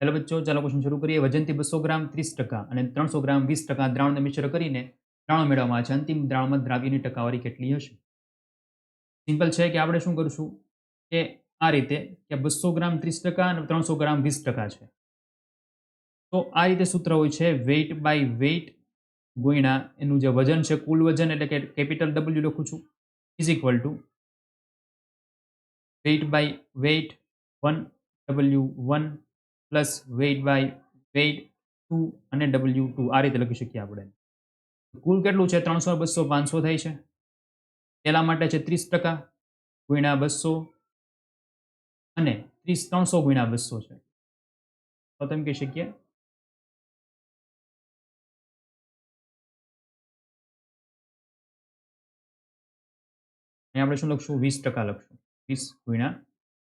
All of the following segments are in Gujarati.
પહેલા બચ્ચો ચાલો ક્વેશ્ચન શરૂ કરીએ. વજનથી બસો ગ્રામ ત્રીસ ટકા અને ત્રણસો ગ્રામ વીસ ટકા દ્રાવણને મિશ્ર કરીને દ્રાવણ મેળવવામાં છે. અંતિમ દ્રાવણમાં દ્રાવ્યની ટકાવારી કેટલી હશે? સિમ્પલ છે કે આપણે શું કરીશું કે આ રીતે કે બસો ગ્રામ ત્રીસ ટકા અને ત્રણસો ગ્રામ વીસ ટકા છે. તો આ રીતે સૂત્ર હોય છે વેઇટ બાય વેઇટ ગુણ્યા એનું જે વજન છે કુલ વજન એટલે કે કેપિટલ ડબલ્યુ લખું છું. Is equal to weight by weight one W one plus weight by weight two અને ડબલ્યુ ટુ. આ રીતે લખી શકીએ આપણે. કુલ કેટલું છે? ત્રણસો બસો પાંચસો થાય છે. પેલા માટે છે ત્રીસ ટકા ગુણ્યા બસો અને ત્રીસ ત્રણસો ગુણ્યા બસો છે. તો તેમ કહી શકીએ? આપણે શું લખશું? વીસ ટકા લખશું. વીસ ગુણ્યા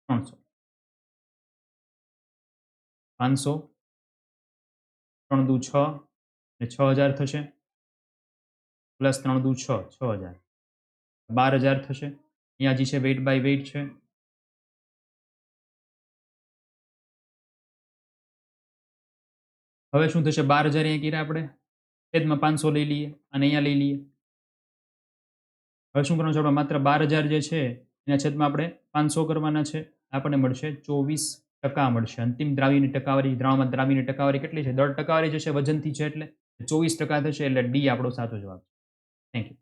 ત્રણસો. પાંચસો, ત્રણ દુ છ, ને છ હજાર થશે. પ્લસ ત્રણ દુ છ છ હજાર. બાર હજાર થશે. અહીંયા જે છે વેઇટ બાય વેઇટ છે. હવે શું થશે? બાર હજાર અહીંયા કર્યા આપણે. છેદમાં પાંચસો લઈ લઈએ અને અહીંયા લઈ લઈએ. હવે શું કરવાનું છે? માત્ર બાર હજાર જે છે, એના છેદમાં આપણે પાંચસો કરવાના છે. આપણને મળશે ચોવીસ ટકા મળશે. અંતિમ દ્રાવ્યની ટકાવારી, દ્રાવણમાં દ્રાવ્યની ટકાવારી કેટલી છે? દર ટકાવારી જશે વજનથી છે એટલે ચોવીસ ટકા થશે એટલે ડી આપણો સાચો જવાબ થેન્ક યુ